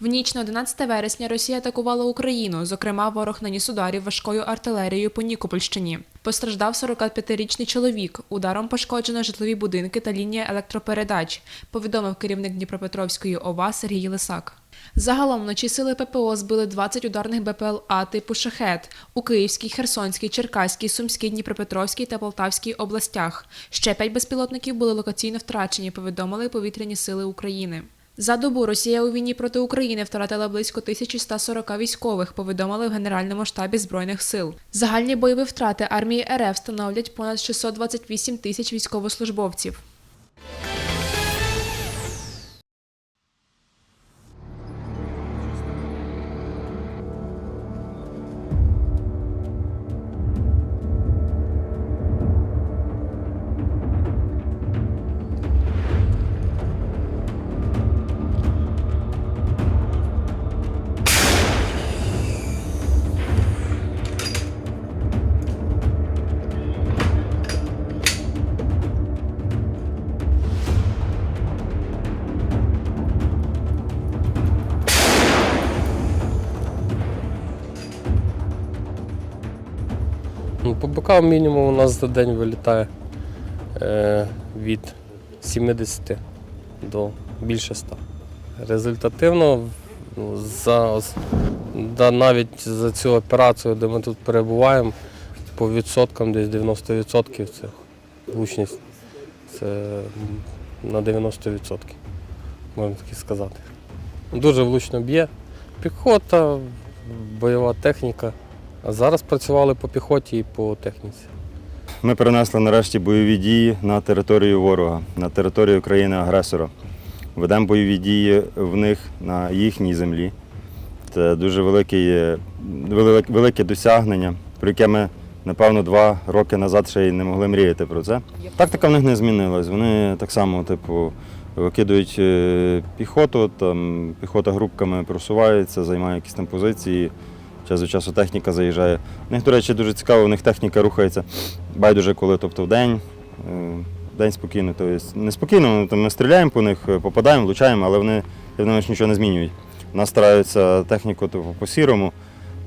В ніч на 11 вересня Росія атакувала Україну. Зокрема, ворог наніс ударів важкою артилерією по Нікопольщині. Постраждав 45-річний чоловік. Ударом пошкоджено житлові будинки та лінія електропередач. Повідомив керівник Дніпропетровської ОВА Сергій Лисак. Загалом вночі сили ППО збили 20 ударних БПЛА типу шахет у Київській, Херсонській, Черкаській, Сумській, Дніпропетровській та Полтавській областях. Ще п'ять безпілотників були локаційно втрачені, повідомили повітряні сили України. За добу Росія у війні проти України втратила близько 1140 військових, повідомили в Генеральному штабі Збройних сил. Загальні бойові втрати армії РФ становлять понад 628 тисяч військовослужбовців. Ну, мінімум у нас за день вилітає е, від 70 до більше 100. Результативно ну, за, да, навіть за цю операцію, де ми тут перебуваємо, по відсоткам десь 90% це влучність. Це на 90%, можна таки сказати. Дуже влучно б'є. Піхота, бойова техніка. Зараз працювали по піхоті і по техніці. Ми перенесли нарешті бойові дії на територію ворога, на територію країни-агресора. Ведемо бойові дії в них на їхній землі. Це дуже велике, велике, велике досягнення, про яке ми, напевно, два роки назад ще й не могли мріяти про це. Тактика в них не змінилась. Вони так само, типу, викидують е, піхоту, там піхота групками просувається, займає якісь там позиції. Час від часу техніка заїжджає. У них, до речі, дуже цікаво, у них техніка рухається байдуже коли, тобто в день. е, День спокійно, тобто не спокійно, то ми стріляємо по них, е, попадаємо, влучаємо, але вони не менш нічого не змінюють. У нас стараються техніку типу, по сірому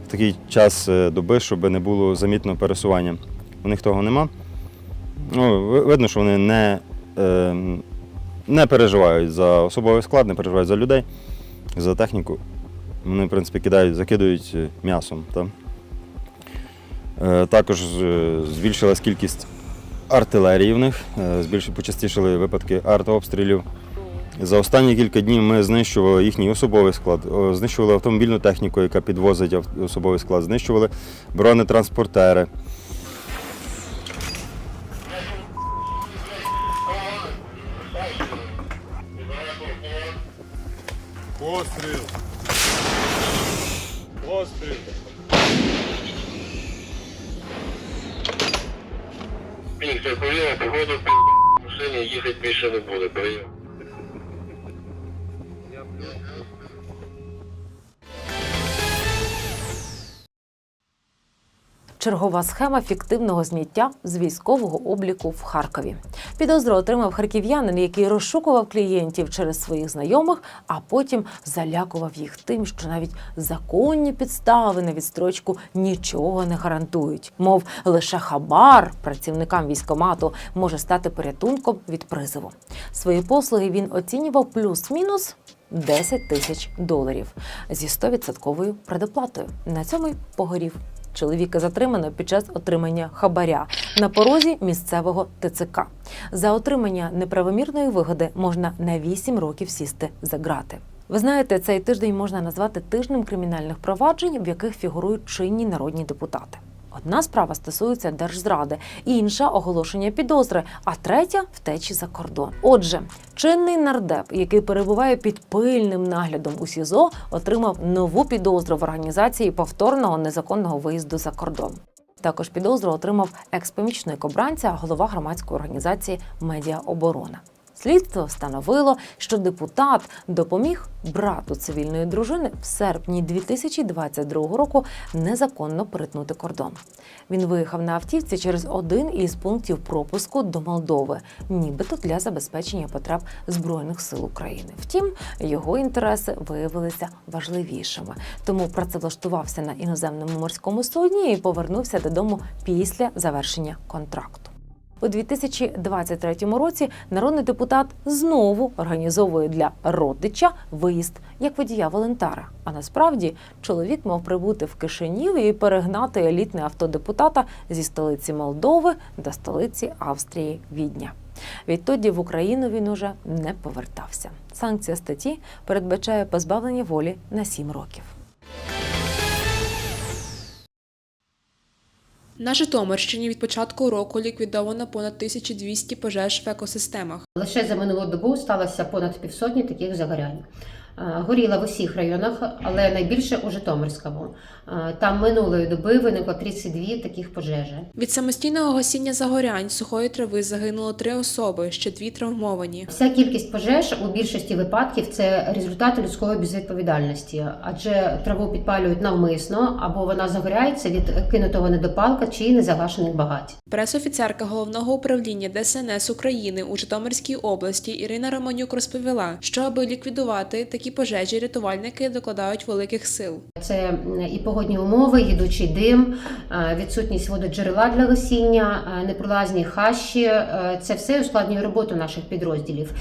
в такий час е, доби, щоб не було замітного пересування. У них того нема. Ну, видно, що вони не, е, не переживають за особовий склад, не переживають за людей, за техніку. Вони, в принципі, кидають, закидують е, м'ясом. Та? Е, Також е, збільшилась кількість артилерії в них, е, збільш- почастішили випадки артобстрілів. За останні кілька днів ми знищували їхній особовий склад, знищували автомобільну техніку, яка підвозить особовий склад, знищували бронетранспортери. Постріл. Постріл. Пінця повіла, погоду в машині їхати більше не буде. Прийом. Чергова схема фіктивного зняття з військового обліку в Харкові. Підозру отримав харків'янин, який розшукував клієнтів через своїх знайомих, а потім залякував їх тим, що навіть законні підстави на відстрочку нічого не гарантують. Мов лише хабар працівникам військомату може стати порятунком від призову. Свої послуги він оцінював плюс-мінус 10 тисяч доларів зі 100% предоплатою. На цьому й погорів. Чоловіка затримано під час отримання хабаря на порозі місцевого ТЦК. За отримання неправомірної вигоди можна на 8 років сісти за ґрати. Ви знаєте, цей тиждень можна назвати тижнем кримінальних проваджень, в яких фігурують чинні народні депутати. Одна справа стосується держзради, інша оголошення підозри, а третя втечі за кордон. Отже, чинний нардеп, який перебуває під пильним наглядом у СІЗО, отримав нову підозру в організації повторного незаконного виїзду за кордон. Також підозру отримав екс-помічник обранця, голова громадської організації Медіа Оборона. Слідство встановило, що депутат допоміг брату цивільної дружини в серпні 2022 року незаконно перетнути кордон. Він виїхав на автівці через один із пунктів пропуску до Молдови, нібито для забезпечення потреб збройних сил України. Втім, його інтереси виявилися важливішими, тому працевлаштувався на іноземному морському судні і повернувся додому після завершення контракту. У 2023 році народний депутат знову організовує для родича виїзд як водія волонтера. А насправді чоловік мав прибути в Кишинів і перегнати елітне авто депутата зі столиці Молдови до столиці Австрії Відня. Відтоді в Україну він уже не повертався. Санкція статті передбачає позбавлення волі на 7 років. На Житомирщині від початку року ліквідовано понад 1200 пожеж в екосистемах. Лише за минулу добу сталося понад півсотні таких загорянь. Е, Горіла в усіх районах, але найбільше у Житомирському. Е, Там минулої доби виникло 32 таких пожежі. Від самостійного гасіння загорянь сухої трави загинуло три особи, ще дві травмовані. Вся кількість пожеж у більшості випадків це результати людської безвідповідальності, адже траву підпалюють навмисно або вона загоряється від кинутого недопалка чи незагашених багать. Пресофіцерка головного управління ДСНС України у Житомирській області Ірина Романюк розповіла, що аби ліквідувати такі пожежі, рятувальники докладають великих сил. Це і погодні умови, їдучий дим, е, відсутність вододжерела для гасіння, е, непролазні хащі. е, Це все ускладнює роботу наших підрозділів.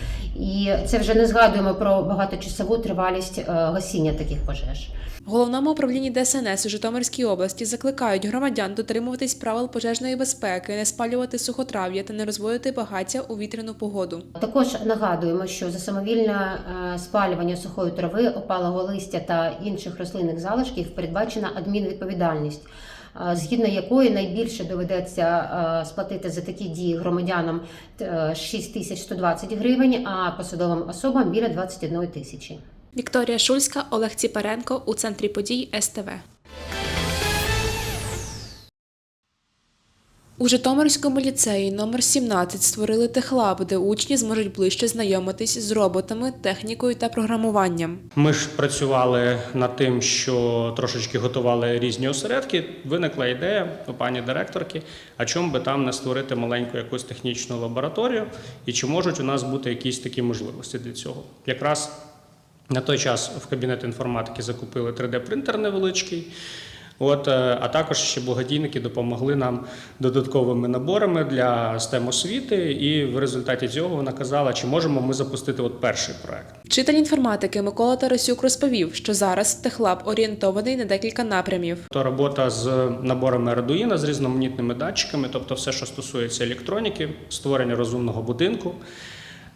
І це вже не згадуємо про багаточасову тривалість е, гасіння таких пожеж. В головному управлінні ДСНС у Житомирській області закликають громадян дотримуватись правил пожежної безпеки, не спалювати сухотрав'я та не розводити багаття у вітряну погоду. Також нагадуємо, що за самовільне е, спалювання сухої трави, опалого листя та інших рослинних залишків передбачена адмінвідповідальність. е, Згідно якої найбільше доведеться е, сплатити за такі дії громадянам е, 6120 гривень, а посадовим особам біля 21 тисячі. Вікторія Шульська, Олег Ціпаренко у центрі подій СТВ. У Житомирському ліцеї номер 17 створили техлаб, де учні зможуть ближче знайомитись з роботами, технікою та програмуванням. Ми ж працювали над тим, що трошечки готували різні осередки. Виникла ідея у пані директорки, а чому би там не створити маленьку якусь технічну лабораторію, і чи можуть у нас бути якісь такі можливості для цього? Якраз на той час в кабінет інформатики закупили 3D-принтер невеличкий. От, е, а також ще благодійники допомогли нам додатковими наборами для STEM освіти, і в результаті цього вона казала, чи можемо ми запустити от перший проект. Вчитель інформатики Микола Тарасюк розповів, що зараз техлаб орієнтований на декілька напрямів. То робота з наборами Arduino, з різноманітними датчиками, тобто все, що стосується електроніки, створення розумного будинку.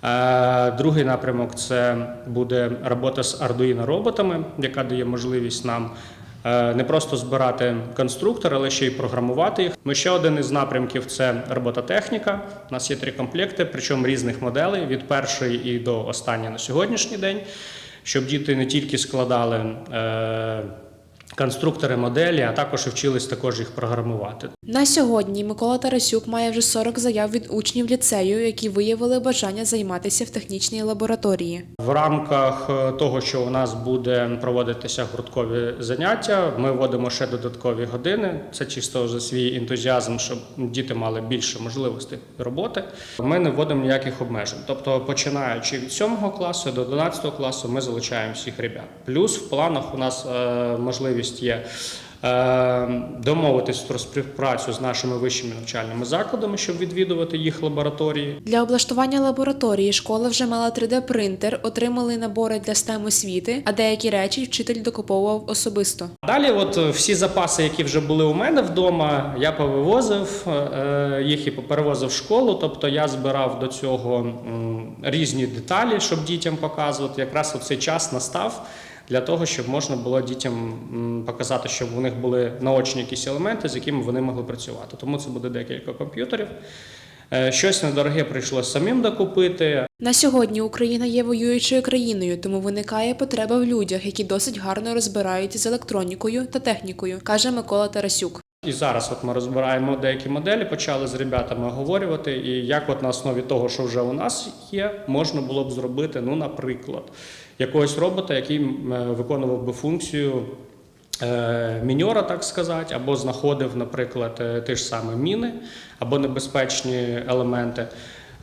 Е, Другий напрямок це буде робота з Arduino роботами, яка дає можливість нам не просто збирати конструктор, але ще й програмувати їх. Ми ще один із напрямків це робототехніка. У нас є три комплекти, причому різних моделей від першої і до останньої на сьогоднішній день, щоб діти не тільки складали. Конструктори моделі, а також і вчились також їх програмувати. На сьогодні Микола Тарасюк має вже 40 заяв від учнів ліцею, які виявили бажання займатися в технічній лабораторії. В рамках е, того, що у нас буде проводитися гурткові заняття, ми вводимо ще додаткові години. Це чисто за свій ентузіазм, щоб діти мали більше можливостей роботи. Ми не вводимо ніяких обмежень. Тобто, починаючи від 7 класу до 12 класу, ми залучаємо всіх ребят. Плюс в планах у нас е, можливість є. е, Домовитись про співпрацю з нашими вищими навчальними закладами, щоб відвідувати їх лабораторії. Для облаштування лабораторії школа вже мала 3D-принтер, отримали набори для STEM освіти, а деякі речі вчитель докуповував особисто. Далі, от е, всі запаси, які вже були у мене вдома, я повивозив е, їх і перевозив в школу. Тобто я збирав до цього різні деталі, щоб дітям показувати. Якраз у цей час настав для того, щоб можна було дітям показати, щоб у них були наочні якісь елементи, з якими вони могли працювати. Тому це буде декілька комп'ютерів. Е, Щось недороге прийшло самим докупити. На сьогодні Україна є воюючою країною, тому виникає потреба в людях, які досить гарно розбираються з електронікою та технікою, каже Микола Тарасюк. І зараз от ми розбираємо деякі моделі, почали з ребятами оговорювати, і як от на основі того, що вже у нас є, можна було б зробити, ну, наприклад, якогось робота, який е, виконував би функцію е, міньора, так сказати, або знаходив, наприклад, е, ті ж самі міни або небезпечні елементи.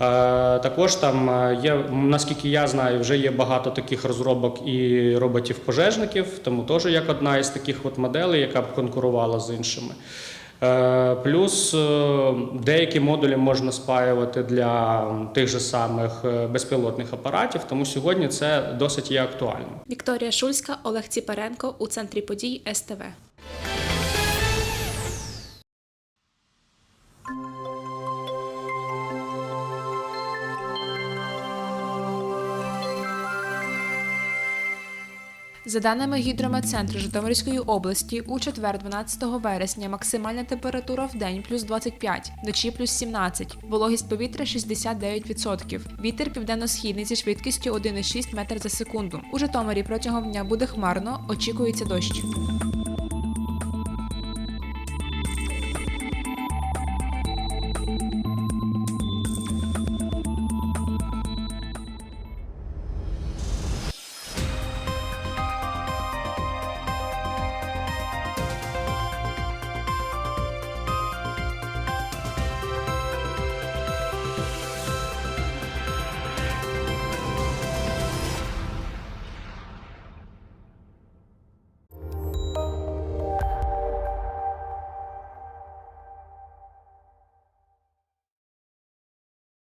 Е, Також там е, є, наскільки я знаю, вже є багато таких розробок і роботів-пожежників, тому теж як одна із таких от моделей, яка б конкурувала з іншими. Е, Плюс деякі модулі можна спаювати для тих же самих безпілотних апаратів, тому сьогодні це досить є актуально. Вікторія Шульська, Олег Ціпаренко у центрі подій СТВ. За даними гідрометцентру Житомирської області, у четвер, 12 вересня, максимальна температура в день плюс 25, вночі плюс 17, вологість повітря 69%. Вітер південно-східний зі швидкістю 1,6 метр за секунду. У Житомирі протягом дня буде хмарно, очікується дощ.